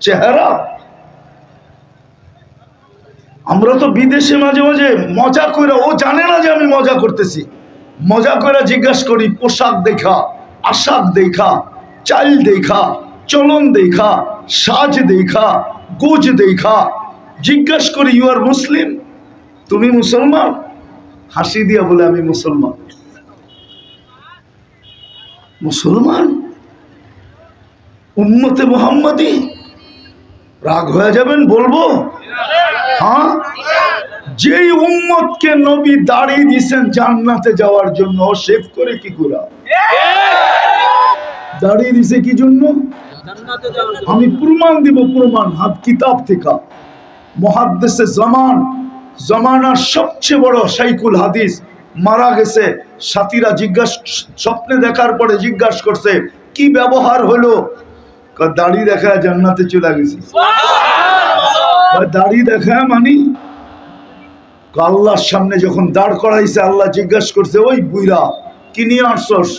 চেহারা। আমরা তো বিদেশে মাঝে মাঝে মজা করে ও জানে না যে আমি মজা করতেছি। মজা করে জিজ্ঞাসা করি, পোশাক দেখা, আশাক দেখা চাল দেখা, চলন দেখা, সাজ দেখা, গোজ দেখা। জিজ্ঞাসা করি ইউ আর মুসলিম তুমি মুসলমান? হাসি দিয়া বলে, আমি মুসলমান। মুসলমান? উম্মতে মোহাম্মদী? রাগ হয়ে যাবেন, বলব? হ্যাঁ? যেই উম্মতকে নবী দাঁড়িয়ে দিয়েছেন জান্নাতে যাওয়ার জন্য সেভ করে কি করা? দাঁড়িয়ে দিছে কি জন্য? আমি প্রমাণ দিব, প্রমাণ। হাত কিতাব থেকে। মহাদ্দেশে জামান, জামানার সবচেয়ে বড় সাইকুল হাদিস। মারা গেছে। সাথীরা জিজ্ঞাসা, স্বপ্নে দেখার পরে জিজ্ঞাসা করছে, কি ব্যবহার হলো? দাড়ি দেখা জান্নাতে চলে গেছি। দাড়ি দেখা মানি আল্লাহর সামনে যখন দাঁড় করাইছে আল্লাহ জিজ্ঞাসা করছে ওই বুইরা কি নিয়ে আসছস?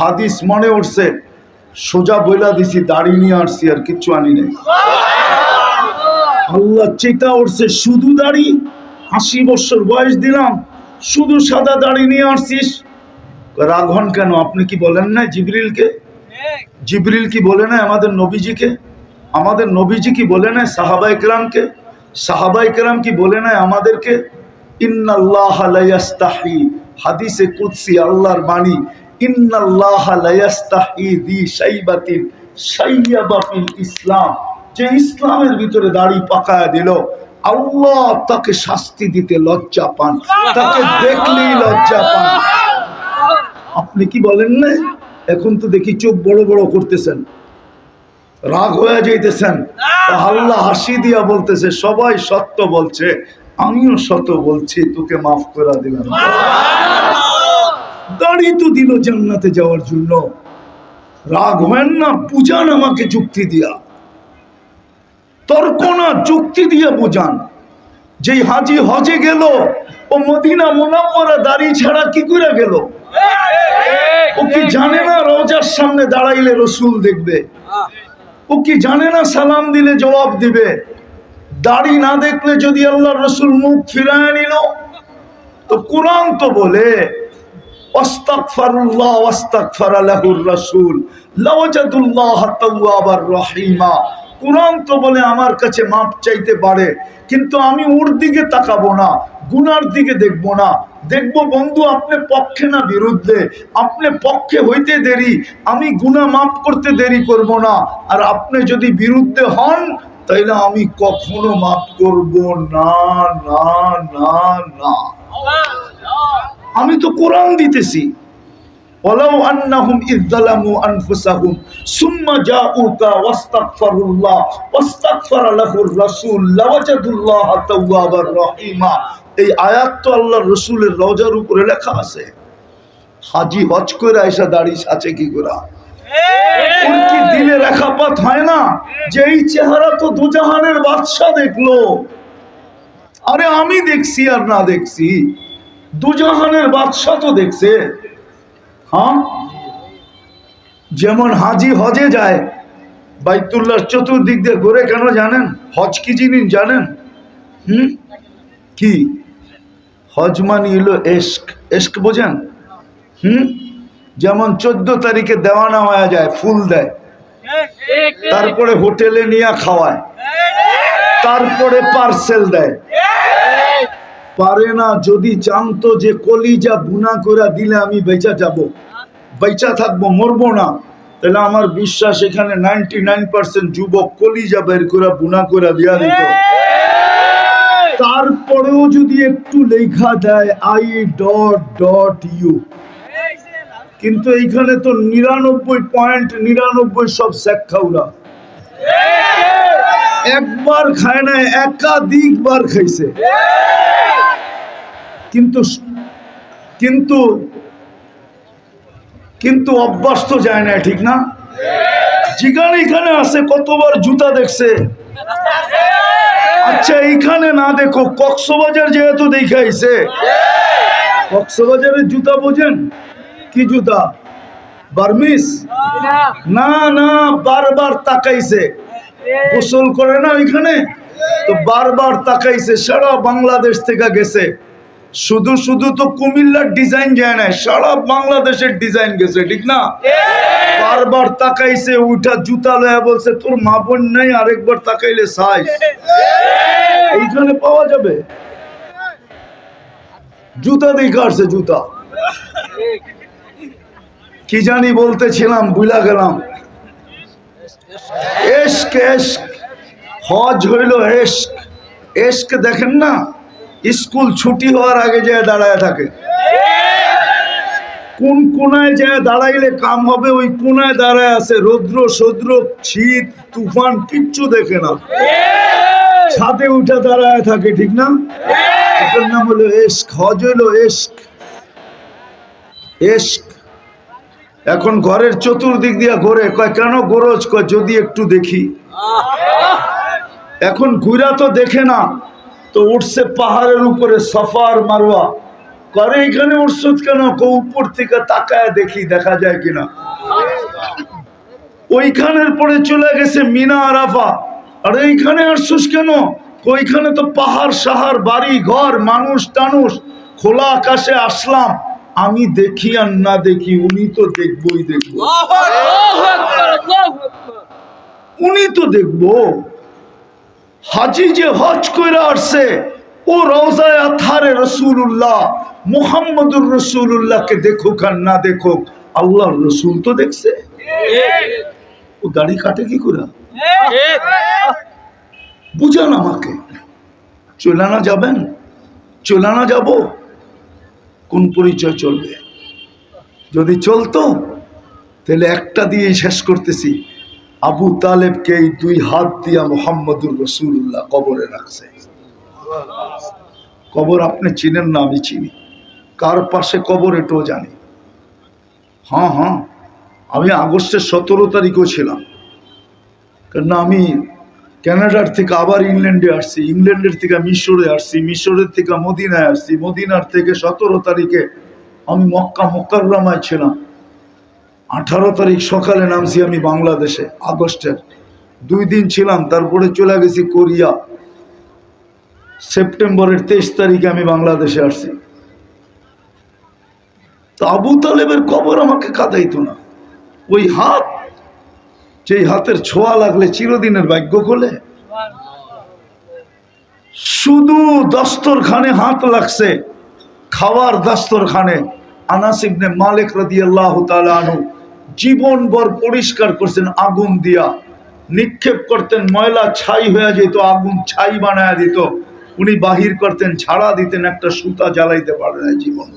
হাদিস মনে উঠছে সোজা বইলা দিছি দাড়ি নিয়ে আসছি আর কিচ্ছু আনি নাই। আল্লাহ চেতা উঠছে শুধু দাড়ি? আশি বছর বয়স দিলাম শুধু সাদা দাড়ি নিয়ে আসছিস? রাঘন কেন? আপনি কি বলেন না জিবরিলকে? জিবরিল কি বলে না আমাদের নবীজিকে? আমাদের নবীজি কি বলে না সাহাবাই কেরামকে? সাহাবাই কেরাম কি বলে না আমাদেরকে? ইন্নাল্লাহ লায়াস্তাহি, হাদিসে কুদসি, আল্লাহর বাণী, ইন্নাল্লাহ লায়াস্তাহি দি শাইবাতিন শাইয়াবা ফিল ইসলাম। যে ইসলামের ভিতরে দাড়ি পাকায় দিল, আল্লাহ তাকে শাস্তি দিতে লজ্জা পান। তাকে দেখলেই লজ্জা পান। আপনি কি বলেন না এখন তো দেখি চোখ বড় বড় করতেছেন। রাগ হয়ে যাইতেছেন। আল্লাহ হাসি দিয়া বলতেছে সবাই সত্য বলছে আমিও সত্য বলছি তোকে মাফ করে দিলাম। দাড়ি তো দিল জান্নাতে যাওয়ার জন্য। রাগ হয় না বুঝান আমাকে যুক্তি দিয়া। তর্ক না যুক্তি দিয়ে বুঝান। যেই হাজি হজে গেল ও মদিনা মোনাম্মরা দাড়ি ছাড়া কি করে গেল? ও কি জানে না রোজার সামনে দাঁড়াইলে রসুল দেখবে? ও কি জানে না সালাম দিলে জবাব দিবে? দাড়ি না দেখলে যদি আল্লাহ রসুল মুখ ফিরায় নিল তো কোরআন তো বলে কোরআন তো বলে আমার কাছে মাপ চাইতে পারে কিন্তু আমি ওর দিকে তাকাবো না গুনার দিকে দেখব না। দেখবো বন্ধু আপনি পক্ষে না বিরুদ্ধে আপনি পক্ষে হইতে দেরি আমি গুনাহ মাফ করতে দেরি করব না আর আপনি যদি বিরুদ্ধে হন তাইলে আমি কখনো মাফ করব না না না না আমি তো কোরআন দিতেছি ولو أنهم إذ ظلموا أنفسهم ثم جاءوك واستغفروا الله واستغفر له الرسول لوجدوا الله توابا رحيما এই আয়াত তো আল্লাহর রসুলের রোজার উপরে লেখা আছে। হাজি হজ করে আইসা দাঁড়িয়ে আছে কি করে? ওর কি দিলে রেখাপাত হয় না? যে এই চেহারা তো দুজাহানের বাদশা দেখল। আরে আমি দেখছি আর না দেখছি। দুজাহানের বাদশা তো দেখছে। হ্যাঁ? যেমন হাজি হজে যায় বাইতুল্লাহর চতুর্দিক দিয়ে ঘুরে কেন জানেন? হজ কি জিনিস জানেন? হুম? কি? হজ মানি হলো এস্ক এস্ক বোঝেন? হুম? যেমন চোদ্দ তারিখে দেওয়ানা হয়ে যায়, ফুল দেয়। তারপরে হোটেলে নিয়ে খাওয়ায়। তারপরে পার্সেল দেয়। পারে না, যদি জানতো যে কলিজা বুনা করে দিলে আমি বেচা যাব। বেচা থাকব, মরবো না। তাহলে আমার বিশ্বাস এখানে নাইনটি নাইন পার্সেন্ট যুবক কলিজা বের করে বুনা করে দিয়া দিত। তারপরেও যদি একটু লেখা দেয় আই ডট ডট ইউ কিন্তু এইখানে তো নিরানব্বই পয়েন্ট নিরানব্বই সব শেখাউরা একবার খায় না একাধিকবার খাইছে। কিন্তু কিন্তু কিন্তু অভ্যাস তো যায় না, ঠিক না? যেখানে এখানে আছে, কতবার জুতা দেখছে? আচ্ছা এইখানে না দেখো, কক্সবাজার যেহেতু দেখাইছে কক্সবাজারের জুতা বোঝেন? কি জুতা? বার্মিস না না, বারবার তাকাইছে। গোসল করে না ওইখানে? তো বারবার তাকাইছে, সারা বাংলাদেশ থেকে গেছে। শুধু শুধু তো কুমিল্লার ডিজাইন যায় না সারা বাংলাদেশের ডিজাইন গেছে ঠিক না? বারবার তাকাইছে উঠা জুতা লয়া বলছে তোর মা বোন নাই আরেকবার তাকাইলে সাইজ। এইখানে পাওয়া যাবে। জুতা দিয়ে কাটছে জুতা। কি জানি বলতেছিলাম বুলা গেলাম। এশক এশক হজ হইল এশক এশক দেখেন না? স্কুল ছুটি হওয়ার আগে যায় দাঁড়ায় থাকে। কোন কোনায় যায় দাঁড়াইলে কাম হবে, ওই কোনায় দাঁড়ায় আছে রৌদ্র, সৌদ্র, শীত, তুফান, কিচ্ছু দেখে না। ছাদে উঠে দাঁড়ায় থাকে, ঠিক না? এটার নাম হলো এশক, হজ হইল এশক। এশক। এখন ঘরের চতুর্দিক দিয়া ঘোরে, কয়, কেন গোরজ কয়, যদি একটু দেখি। এখন ঘুরা তো দেখে না। তো উঠছে পাহাড়ের উপরে সফার মারোয়া। করে এখানে উঠছত কেন? কো উপর থেকে তাকায় দেখি দেখা যায় কিনা। ওইখানের পরে চলে গেছে মিনা আরাফা আর এইখানে আসছিস কেন? ওইখানে তো পাহাড় সাহার বাড়ি ঘর মানুষ টানুষ খোলা আকাশে আসলাম। আমি দেখি আর না দেখি উনি তো দেখবই দেখব। উনি তো দেখব। হাজি যে হজ করে আসছে, ও রওজায় আথারে রসুল্লাহ মুহাম্মদুর রসুল্লাহকে দেখুক আর না দেখুক, আল্লাহর রসুল তো দেখছে। ও দাড়ি কাটে কি করে? বুঝান আমাকে। চলানো যাবেন? চলানো যাব? কোন পরিচয় চলবে? যদি চলতো, তাহলে একটা দিয়ে শেষ করতেছি। আবু তালেবকে এই দুই হাত দিয়া মোহাম্মদুর রসুল্লাহ কবরে রাখছে। কবর আপনি চিনেন না, আমি চিনি। কার পাশে কবর এটাও জানি। হ্যাঁ হ্যাঁ আমি আগস্টের সতেরো তারিখও ছিলাম। কেন আমি ক্যানাডার থেকে আবার ইংল্যান্ডে আসছি, ইংল্যান্ডের থেকে মিশরে আসছি, মিশরের থেকে মদিনায় আসছি, মদিনার থেকে সতেরো তারিখে আমি মক্কা মোকাররমায় ছিলাম। আঠারো তারিখ সকালে নামছি আমি বাংলাদেশে, আগস্টের। দুই দিন ছিলাম, তারপরে চলে গেছি কোরিয়া। সেপ্টেম্বরের তেইশ তারিখে আমি বাংলাদেশে আসছি। তো আবু তালেবের কবর আমাকে কাঁদাইতো না। ওই হাত, যেই হাতের ছোঁয়া লাগলে চিরদিনের ভাগ্য খোলে। শুধু দস্তরখানে হাত লাগছে, খাওয়ার দস্তরখানে। আনাসিবনে মালিক রাদি আল্লাহ আনহু জীবনভর পরিষ্কার করছেন, আগুন দিয়া। নিক্ষেপ করতেন, ময়লা ছাই হয়ে যেত, আগুন ছাই বানায় দিত। উনি বাহির করতেন ছাড়া দিতেন, একটা সুতা জ্বালাইতে পারে না জীবন।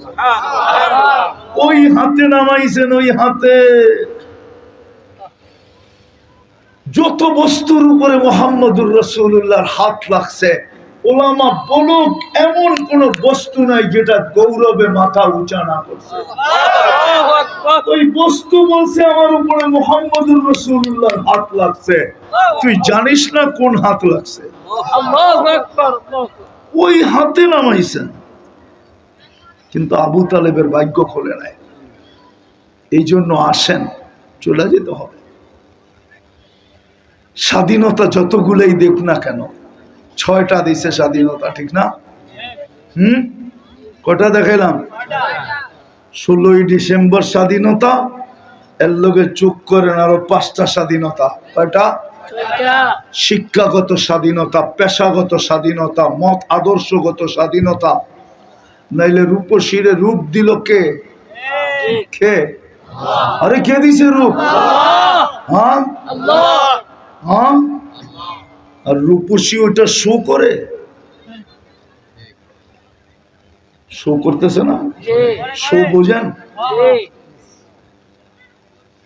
ওই হাতে নামাইছেন, ওই হাতে। যত বস্তুর উপরে মোহাম্মদুর রসুল্লাহর হাত লাগছে ওলামা বলুক এমন কোন বস্তু নাই যেটা গৌরবে মাথা উঁচা না করছে। ওই বস্তু বলছে আমার উপরে মোহাম্মদুর রসুল্লাহর হাত লাগছে। তুই জানিস না কোন হাত লাগছে? ওই হাতে নামাইছেন। কিন্তু আবু তালেবের ভাগ্য খোলে নাই। এই জন্য আসেন চলে যেতে হবে। স্বাধীনতা যতগুলোই দেখ না কেন ছয়টা দিছে স্বাধীনতা ঠিক না? হুম? কটা দেখাইলাম? ষোলোই ডিসেম্বর স্বাধীনতা এর লোকে চুপ করেন আরও পাঁচটা স্বাধীনতা। কয়টা? শিক্ষাগত স্বাধীনতা পেশাগত স্বাধীনতা মত আদর্শগত স্বাধীনতা। নাইলে রূপসীরে রূপ দিল কে? কে? আরে কে দিছে রূপ? হ্যাঁ? হ্যাঁ? আর রূপসী ওটা শো করে? শো করতেছে না? শো বোঝেন?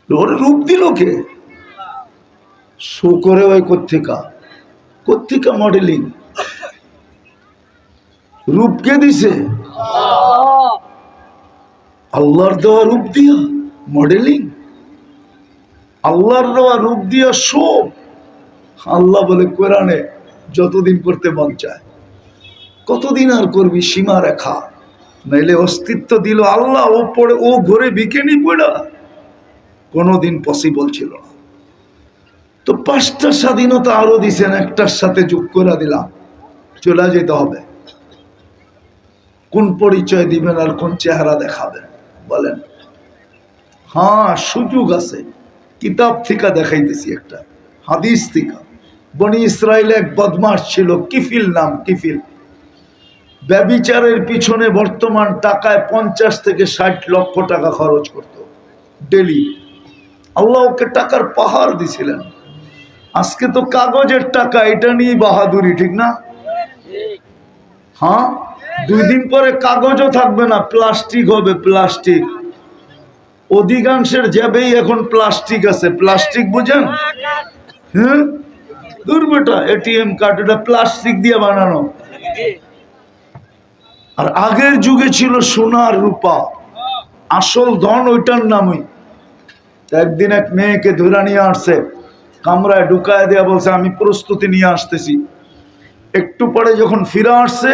ওরে রূপ দিল কে? শো করে ওই কর্তিকা কর্তিকা মডেলিং রূপ কে দিছে? আল্লাহর দেওয়া রূপ দিয়া মডেলিং আল্লাহর দেওয়া রূপ দিয়া শো। আল্লাহ বলে, কোরআনে যতদিন করতে মন চায়, কতদিন আর করবি সীমা রেখা? নাইলে অস্তিত্ব দিল আল্লাহ, ও পড়ে, ও ঘরে বিকেনি পড়া। কোনোদিন পসিবল ছিল না। তো পাঁচটা স্বাধীনতা আরও দিছেন, একটার সাথে যোগ করে দিলাম। চলে যেতে হবে। কোন পরিচয় দিবেন আর কোন চেহারা দেখাবেন? বলেন। হ্যাঁ সুযোগ আছে। কিতাব থেকে দেখাইতেছি একটা, হাদিস থেকে। বনি ইসরায়েল এক বদমাস ছিল, কিফিল নাম, কিফিল। ব্যবিচারের পিছনে বর্তমান টাকায় পঞ্চাশ থেকে ষাট লক্ষ টাকা খরচ করত, ডেলি। আল্লাহ ওকে টাকার পাহাড় দিছিলেন। আজকে তো কাগজের টাকা, এটা নিয়ে বাহাদুরি, ঠিক না? হ্যাঁ? দুই দিন পরে কাগজও থাকবে না, প্লাস্টিক হবে, প্লাস্টিক। অধিকাংশের জ্যাবেই এখন প্লাস্টিক আছে, প্লাস্টিক বুঝেন? হ্যাঁ? দূর বেটা এটিএম কার্ড এটা প্লাস্টিক দিয়ে বানানো। আর আগের যুগে ছিল সোনার রূপা। আসল ধন ওইটার নামই। একদিন এক মেয়েকে ধরে নিয়ে আসছে। কামরায় ঢুকায় দেয়া বলছে, আমি প্রস্তুতি নিয়ে আসতেছি। একটু পরে যখন ফিরে আসছে,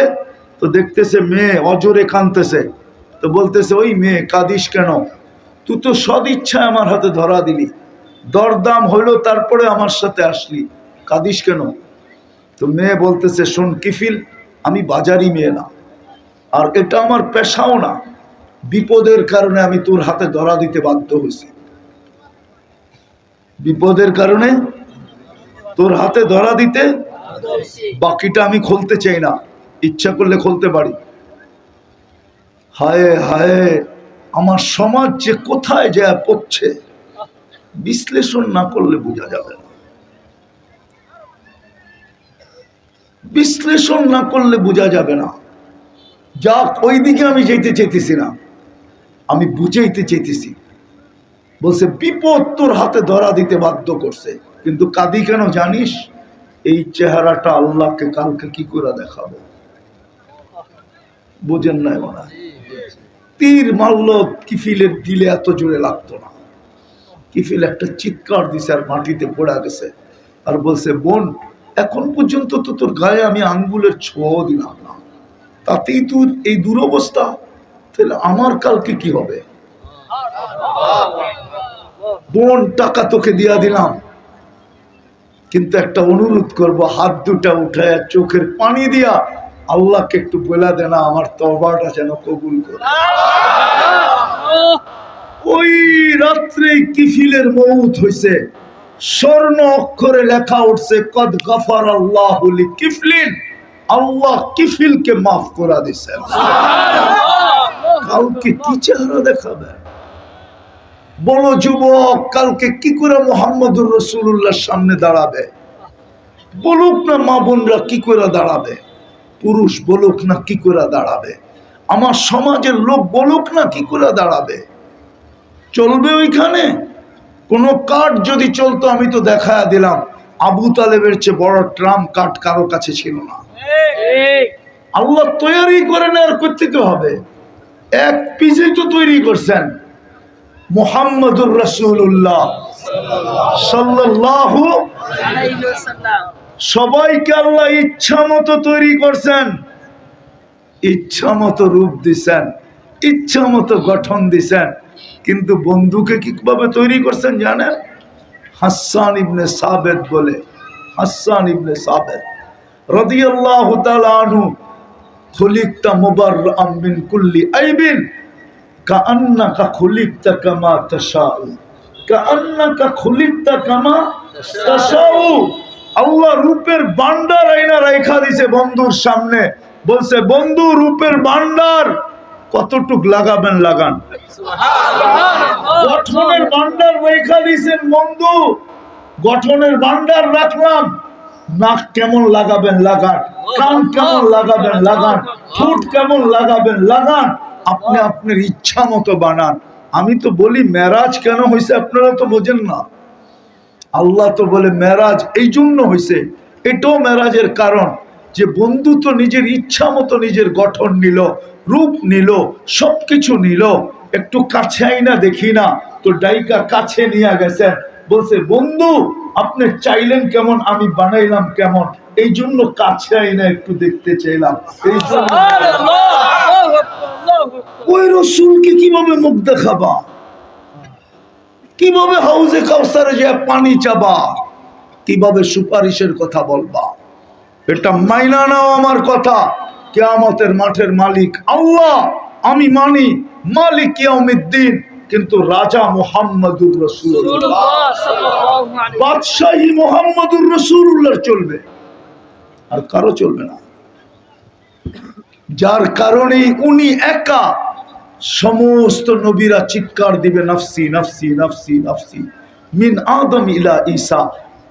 তো দেখতেছে মেয়ে অজরে কানতেছে তো বলতেছে, ওই মেয়ে, কাঁদিস কেন? তুই তো সদিচ্ছা আমার হাতে ধরা দিলি। দরদাম হইল, তারপরে আমার সাথে আসলি। কাঁদিস কেন? তো মেয়ে বলতেছে, শোন কিফিল, আমি বাজারি মেয়ে না। আর এটা আমার পেশাও না। বিপদের কারণে আমি তোর হাতে ধরা দিতে বাধ্য হয়েছি। বিপদের কারণে তোর হাতে ধরা দিতে বাকিটা আমি খুলতে চাই না। ইচ্ছা করলে খুলতে পারি। হায় হায়, আমার সমাজ যে কোথায় যা পড়ছে, বিশ্লেষণ না করলে বোঝা যাবে না। বিশ্লেষণ না করলে বোঝা যাবে না। যাক ওই দিকে আমি যেতে চেতেছি না। আমি বুঝাইতে চেতেছি বলছে, বিপদ তোর হাতে ধরা দিতে বাধ্য করছে। কিন্তু কাদি কেন জানিস? এই চেহারাটা আল্লাহকে কালকে কি করে দেখাবো? বোঝেন নাই মনে? তীর মারল, কিফিলের দিলে এত জোরে লাগতো না। কিফিল একটা চিৎকার দিছে আর মাটিতে পড়া গেছে। আর বলছে, বোন এখন পর্যন্ত তো তোর গায়ে আমি আঙ্গুলের ছোঁয়াও দিলাম না। তাতেই তোর এই দুরবস্থা। তাহলে আমার কালকে কি হবে? বোন টাকা তোকে দিয়া দিলাম। কিন্তু একটা অনুরোধ করব হাত দুটা উঠায় চোখের পানি দিয়া আল্লাহকে একটু বলে দেনা আমার তবাটা যেন কবুল করে। ওই রাত্রে কিফিলের মৌত হইছে। স্বর্ণ অক্ষরে লেখা উঠছে কদ গফার আল্লাহ কিফলিন আল্লাহ কিফিলকে মাফ করা দিছেন কালকে কি চেহারা দেখাবে? বলো যুবক কালকে কি করে মোহাম্মদুর রসুল্লাহর সামনে দাঁড়াবে? বলুক না মা বোনরা কি করে দাঁড়াবে? পুরুষ বলুক না কি করে দাঁড়াবে? আমার সমাজের লোক বলুক না কি করে দাঁড়াবে? চলবে ওইখানে? কোনো কাঠ যদি চলতো, আমি তো দেখা দিলাম, আবু তালেবের চেয়ে বড় ট্রাম কাঠ কারও কাছে ছিল না। আল্লাহ তৈরি করেন আর করতে হবে। এক পিসেই তো তৈরি করছেন। মোহাম্মদুর রসুল্লাহ সাল্লাল্লাহু সবাইকে আল্লাহ ইচ্ছা মতো তৈরি করছেন। ইচ্ছা মতো রূপ দিছেন, ইচ্ছা মতো গঠন দিছেন। কিন্তু বন্ধুকে কীভাবে তৈরি করছেন জানেন? হাসান ইবনে সাবেদ বলে। হাসান ইবনে সাবেদ রাদিয়াল্লাহু আনহু, খুলিকতা মুবাররাম মিন কুল্লি আইবিন, কাআন্নাকা খুলিকতা কামা তাশাউ, কাআন্নাকা খুলিকতা কামা তাশাউ। আল্লাহ রূপের ভান্ডার আইনা রেখা দিছে বন্ধুর সামনে। বলছে, বন্ধু, রূপের ভান্ডার কতটুক লাগাবেন লাগান? গঠনের ভান্ডার রেখা দিছেন বন্ধু। গঠনের ভান্ডার রাখলাম। নাক কেমন লাগাবেন লাগান? কান কেমন লাগাবেন লাগান? ফুট কেমন লাগাবেন লাগান? আপনি আপনার ইচ্ছা মতো বানান। আমি তো বলি মেরাজ কেন হয়েছে আপনারা তো বোঝেন না। আল্লাহ তো বলে মেরাজ এই জন্য হয়েছে এটাও মেরাজের কারণ যে বন্ধু তো নিজের ইচ্ছা মতো নিজের গঠন নিল। রূপ নিল সবকিছু নিল। একটু কাছে আইনা দেখি না তো ডাইকা কাছে নিয়ে গেছেন। বলছে বন্ধু আপনি চাইলেন কেমন আমি বানাইলাম কেমন? এই জন্য কাছে আইনা একটু দেখতে চাইলাম। এই জন্য ওই রসুলকে কীভাবে মুখ দেখাবা? কীভাবে হাউজে কাউসারে যে পানি চাবা? কীভাবে সুপারিশের কথা বলবা? এটা মাইনা নাও আমার কথা। কেয়ামতের মাঠের মালিক আল্লাহ। আমি মানি মালিক ইয়াউমিদ্দিন কিন্তু রাজা মোহাম্মদুর রসুল্লাহ বাদশাহী মোহাম্মদুর রসুল্লাহ চলবে। আর কারও চলবে না। যার কারণে উনি একা সমস্ত নবীরা চিৎকার দিবে নফসি নফসি নফসি নফসি। মিন আদম ইলা ঈসা।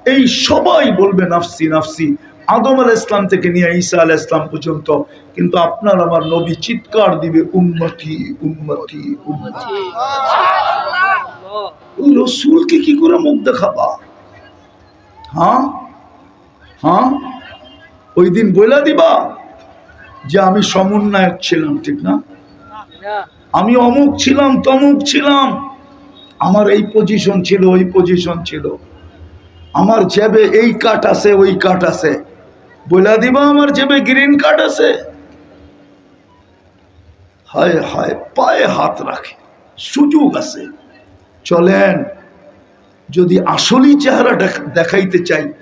এই সবাই বলবে নফসি নফসি। আদম আল ইসলাম থেকে নিয়ে ঈসা আল ইসলাম পর্যন্ত। কিন্তু আপনার আমার নবী চিৎকার দিবে উন্নতি উন্নতি উন্নতি ওই রসুলকে কি করে মুখ দেখাবা? হ্যাঁ? হ্যাঁ? ওই দিন বইলা দিবা যে আমি সমন্বয়ক ছিলাম ঠিক না? আমি অমুক ছিলাম তমুক ছিলাম। আমার এই পজিশন ছিল ওই পজিশন ছিল। আমার জেবে এই কাট আছে ওই কাট আছে। বইলা দিবা আমার জেবে গ্রিন কার্ড আছে। হায় হায় পায়ে হাত রাখে সুযোগ আছে। চলেন যদি আসলেই চেহারা দেখ- দেখাইতে চাই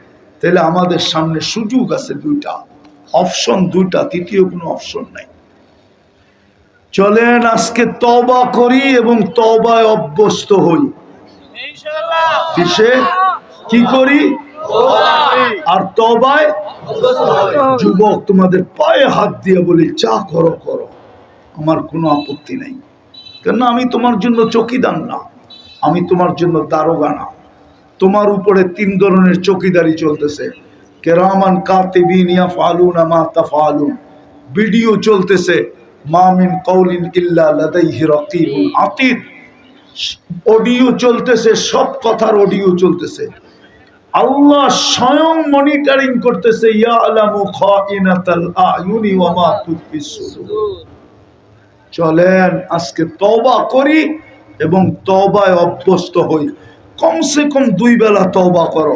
তাহলে আমাদের সামনে সুযোগ আছে দুইটা। অপশন দুইটা তৃতীয় কোনো অপশন নাই। চলেন আজকে তবা করি এবং তবায় অভ্যস্ত হই। কিসে? কি করি? আর তবায় যুবক, তোমাদের পায়ে হাত দিয়ে বলি, চা করো করো। আমার কোনো আপত্তি নেই। কেন আমি তোমার জন্য চকিদার না। আমি তোমার জন্য দারোগা না। তোমার উপরে তিন ধরনের চকিদারি চলতেছে। কেরামান, কাতিবিন, ইয়াফআলুনা মা তাফআলুন। ভিডিও চলতেছে, মা মিন কওলিন ইল্লা লাদাইহি রাকিবুন আতীদ অডিও চলতেছে, সব কথার অডিও চলতেছে। আল্লাহ স্বয়ং মনিটরিং করতেছে চলেন আজকে তওবা করি এবং তওবায় অভ্যস্ত হই। কমসে কম দুই বেলা তওবা করো।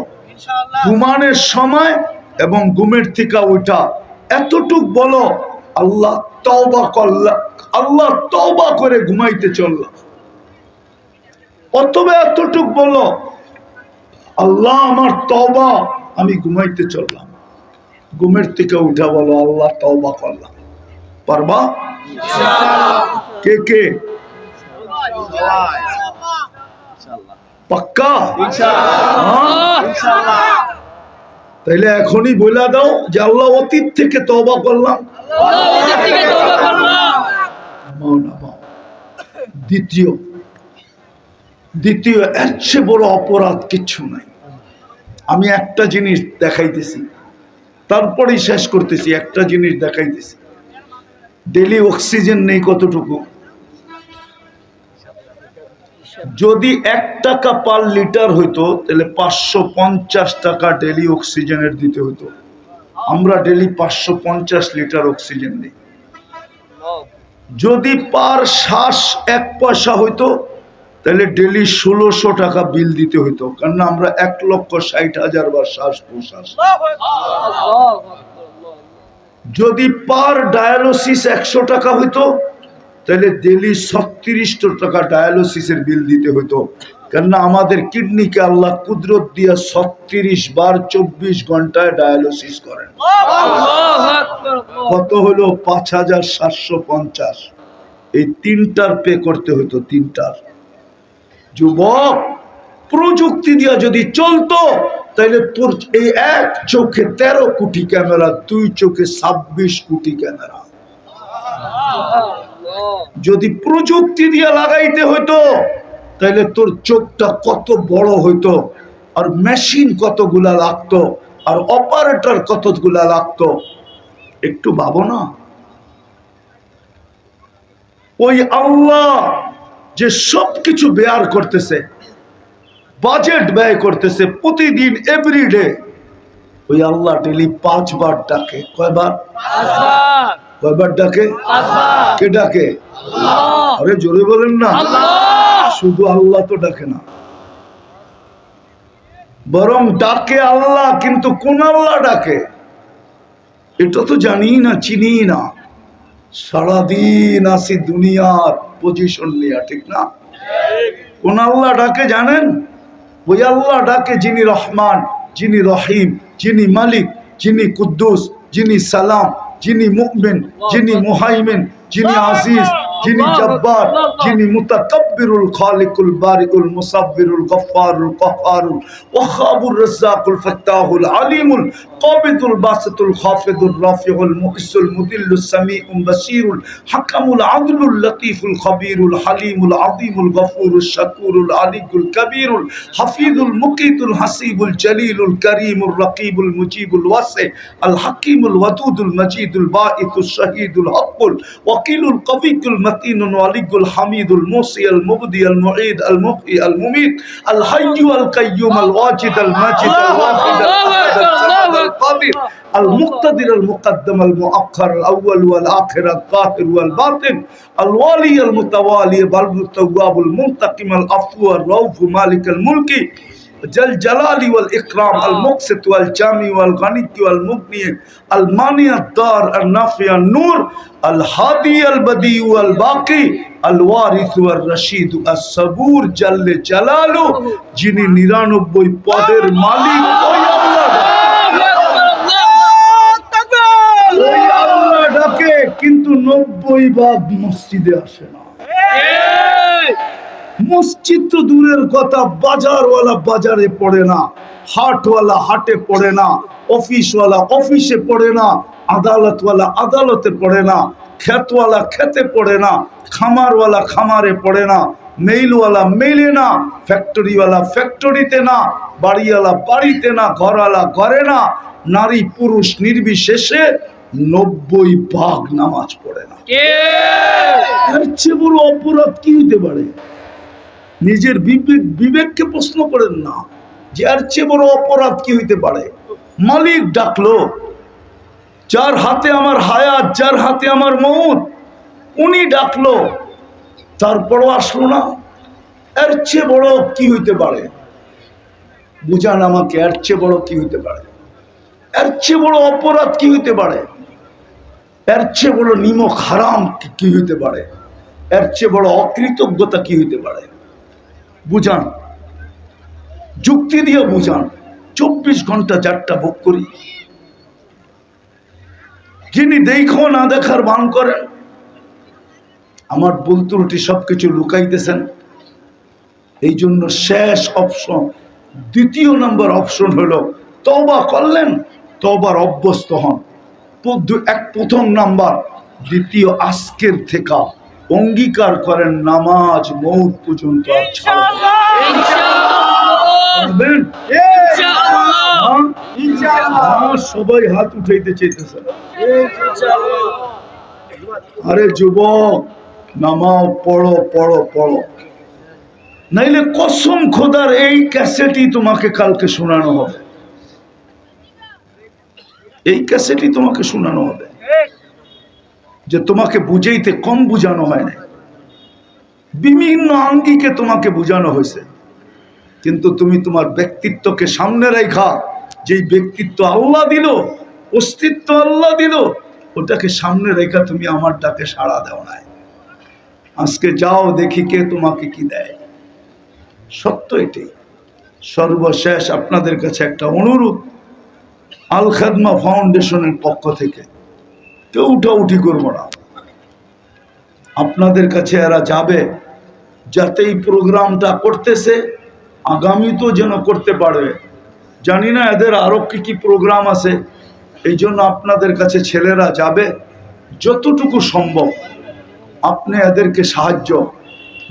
ঘুমানোর সময় এবং ঘুমের থেকে ওইটা এতটুক বলো আল্লাহ তবা করলা আল্লাহ তবা করে ঘুমাইতে চললাম। অথবা এতটুক বলো আল্লাহ আমার তওবা আমি ঘুমাইতে চললাম। ঘুমের থেকে উঠা বলো আল্লাহ তওবা করলাম। পারবা? কে কে? পাক্কা? হ্যাঁ? তাইলে এখনই বইলা দাও যে আল্লাহ অতীত থেকে তবা করলাম। দ্বিতীয় দ্বিতীয় এর চেয়ে বড় অপরাধ কিচ্ছু নাই। আমি একটা জিনিস দেখাইতেছি। তারপরেই শেষ করতেছি একটা জিনিস দেখাইতেছি। ডেলি অক্সিজেন নেই কতটুকু? যদি এক টাকা পার লিটার হইতো তাহলে পাঁচশো পঞ্চাশ টাকা ডেলি অক্সিজেনের দিতে হতো আমরা ডেলি পাঁচশো পঞ্চাশ লিটার অক্সিজেন দিই যদি পার শ্বাস এক পয়সা হইতো তাহলে ডেলি ষোলোশো টাকা বিল দিতে হইতো কারণ আমরা এক লক্ষ ষাট হাজার বার শ্বাস প্রশ্বাস। যদি পার ডায়ালিসিস একশো টাকা হইতো, তাহলে ডেলি ছত্রিশশো টাকা ডায়ালিসিসের বিল দিতে হতো কেননা আমাদের কিডনিকে আল্লাহ কুদরত দিয়ে ছত্রিশ বার চব্বিশ ঘন্টায় ডায়ালিসিস করেন। কত হলো? পাঁচ হাজার সাতশো পঞ্চাশ। এই তিনটার পে করতে হতো তিনটার। যুবক, প্রযুক্তি দিয়া যদি চলতো তাহলে তোর এই এক চোখে তেরো কোটি ক্যামেরা, দুই চোখে ছাব্বিশ কোটি ক্যামেরা। যদি প্রযুক্তি দিয়ে লাগাইতে হইতো তাহলে তোর চোখটা কত বড় হইতো, আর মেশিন কতগুলা লাগতো, আর অপারেটর কতগুলা লাগতো। একটু ভাবো না। ওই আল্লাহ যে সব কিছু বেয়ার করতেছে বাজেট ব্যয় করতেছে প্রতিদিন এভরিডে ওই আল্লাহ ডেলি পাঁচবার ডাকে। কয়বার? কয়বার ডাকে? কে ডাকে? আরে জোরে বলেন না। শুধু আল্লাহ তো ডাকে না। বরং ডাকে আল্লাহ কিন্তু কোন আল্লাহ ডাকে? এটা তো জানি না চিনি না। সারাদিন আসি দুনিয়ার পজিশন নিয়ে, ঠিক না? কোন আল্লাহ ডাকে জানেন? ওই আল্লাহ ডাকে যিনি রহমান, যিনি রহিম, যিনি মালিক, যিনি কুদ্দুস, যিনি সালাম, যিনি মুকমেন যিনি মোহাইমেন, যিনি আজিজ যিনি জব্বার যিনি মুতাকাব্বিরুল খালিকুল বারিকুল মুসাব্বিরুল গফফারুল কহ্হারুল ওয়াহাবুর রাজ্জাকুল ফাত্তাহুল আলিমুল কাবিদুল বাসিতুল খাফিদুর রাফিউল মুইসুল মুদিল্লুস সামিউল বাসিরুল হাকামুল আদলুল লতীফুল খবীরুল হালিমুল আযীমুল গফুরুল শাকুরুল আলিকুল কবীরুল হাফিজুল মুকিতুল হাসিবুল জলিলুল করিমুল রকিবুল মুজিবুল ওয়াসি আল হাকিমুল ওয়াদুদুল মজিদুল বাঈতুল শহীদুল হকুল ওয়াকিলুল কবিকুল মতিনুল ওয়ালিকুল হামিদুল মুসি আল মুবদি আল মুঈদ আল মুহয়ি আল মুমিত আল হাইয়্যু আল কাইয়্যুম আল ওয়াজিদ আল মাজিদ আল ওয়াহিদ আল আহাদ আল সামাদ আল قادر المقتدر المقدم المؤخر الأول والآخر الظاهر والباطن الوالي المتوالي بل التواب المنتقم العفو الرؤوف مالك الملك জল জালালি ওয়াল ইকরাম, আল মুকসিত ওয়াল জামি ওয়াল গানিত ওয়াল মুগনি, আল মানি আদ-দার আন নাফিয়া নূর, আল হাদি, আল বদি ওয়াল বাকি, আল ওয়ারিস ওয়াল রশিদ, আস সবুর জাল্লে জালালু, যিনি 99 পদের মালিক। ওই আল্লাহ ডাকে। কিন্তু 90 বাদ মসজিদে আসে না। মসজিদ তো দূরের কথা বাজারওয়ালা বাজারে পড়ে না হাটওয়ালা হাটে পড়ে না অফিসওয়ালা অফিসে পড়ে না আদালতওয়ালা আদালতে পড়ে না ক্ষেতওয়ালা খেতে পড়ে না খামারওয়ালা খামারে পড়ে না মেইলওয়ালা মেইলে না ফ্যাক্টরিওয়ালা ফ্যাক্টরিতে না বাড়িওয়ালা বাড়িতে না ঘরওয়ালা ঘরে না নারী পুরুষ নির্বিশেষে নব্বই ভাগ নামাজ পড়ে না। এর চেয়ে বড় অপরাধ কি হতে পারে? নিজের বিবেক বিবেককে প্রশ্ন করেন না যে এর চেয়ে বড় অপরাধ কি হইতে পারে। মালিক ডাকলো, যার হাতে আমার হায়াত, যার হাতে আমার মৌত উনি ডাকলো, তারপরও আসলো না। এর চেয়ে বড় কি হইতে পারে? বুঝান আমাকে, এর চেয়ে বড় কি হইতে পারে? এর চেয়ে বড় অপরাধ কি হইতে পারে? এর চেয়ে বড় নিমক হারাম কি হইতে পারে? এর চেয়ে বড় অকৃতজ্ঞতা কি হইতে পারে? বুঝান। যুক্তি দিয়ে বুঝান। চব্বিশ ঘণ্টা যারটা ভোগ করি। যিনি দেখো না দেখার বান করেন, আমার বলতুরটি সবকিছু লুকাইতেছেন। এই জন্য শেষ অপশন, দ্বিতীয় নম্বর অপশন হলো তবা করলেন তবার অভ্যস্ত হন। এক প্রথম নাম্বার, দ্বিতীয় আজকের থেকে। অঙ্গীকার করেন নামাজ মৌত পর্যন্ত? হ্যাঁ? হ্যাঁ, সবাই হাত উঠাইতে চাইতেছে। আরে যুবক নামাও পড়ো পড়ো পড়ো। নাইলে কসম খোদার এই ক্যাসেটই তোমাকে কালকে শোনানো হবে। এই ক্যাসেটই তোমাকে শোনানো হবে। যে তোমাকে বুঝাইতে কম বুঝানো হয় না বিভিন্ন আঙ্গিকে তোমাকে বুঝানো হয়েছে। কিন্তু তুমি তোমার ব্যক্তিত্বকে সামনে রেখা যেই ব্যক্তিত্ব আল্লাহ দিল, অস্তিত্ব আল্লাহ দিল, ওটাকে সামনে রেখা তুমি আমার ডাকে সাড়া দাও নাই। আজকে যাও দেখি কে তোমাকে কি দেয়। সত্য এটি সর্বশেষ আপনাদের কাছে একটা অনুরোধ আল খাদমা ফাউন্ডেশনের পক্ষ থেকে। কেউ উঠাউঠি করব না। আপনাদের কাছে এরা যাবে, যাতে এই প্রোগ্রামটা করতেছে, আগামী তো যেন করতে পারবে। জানি না এদের আরও কি কি প্রোগ্রাম আছে, এই জন্য আপনাদের কাছে ছেলেরা যাবে যতটুকু সম্ভব। আপনি এদেরকে সাহায্য,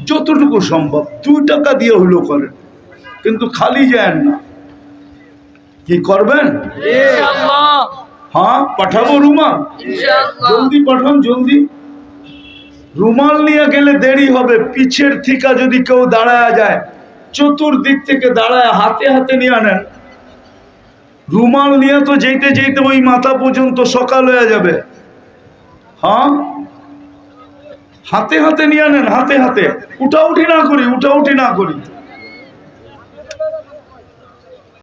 যতটুকু সম্ভব, দুই টাকা দিয়ে হলেও করেন, কিন্তু খালি যান না। কি করবেন? হ্যাঁ পাঠাবো রুমাল? জলদি পাঠান জলদি। রুমাল নিয়ে গেলে দেরি হবে পিছের থিকা যদি কেউ দাঁড়ায় যায় চতুর্দিক থেকে দাঁড়ায় হাতে হাতে নিয়ে আনেন। রুমাল নিয়ে তো যেতে যেতে ওই মাথা পর্যন্ত সকাল হয়ে যাবে। হ্যাঁ? হাতে হাতে নিয়ে আনেন হাতে হাতে। উঠাউঠি না করি উঠাউঠি না করি।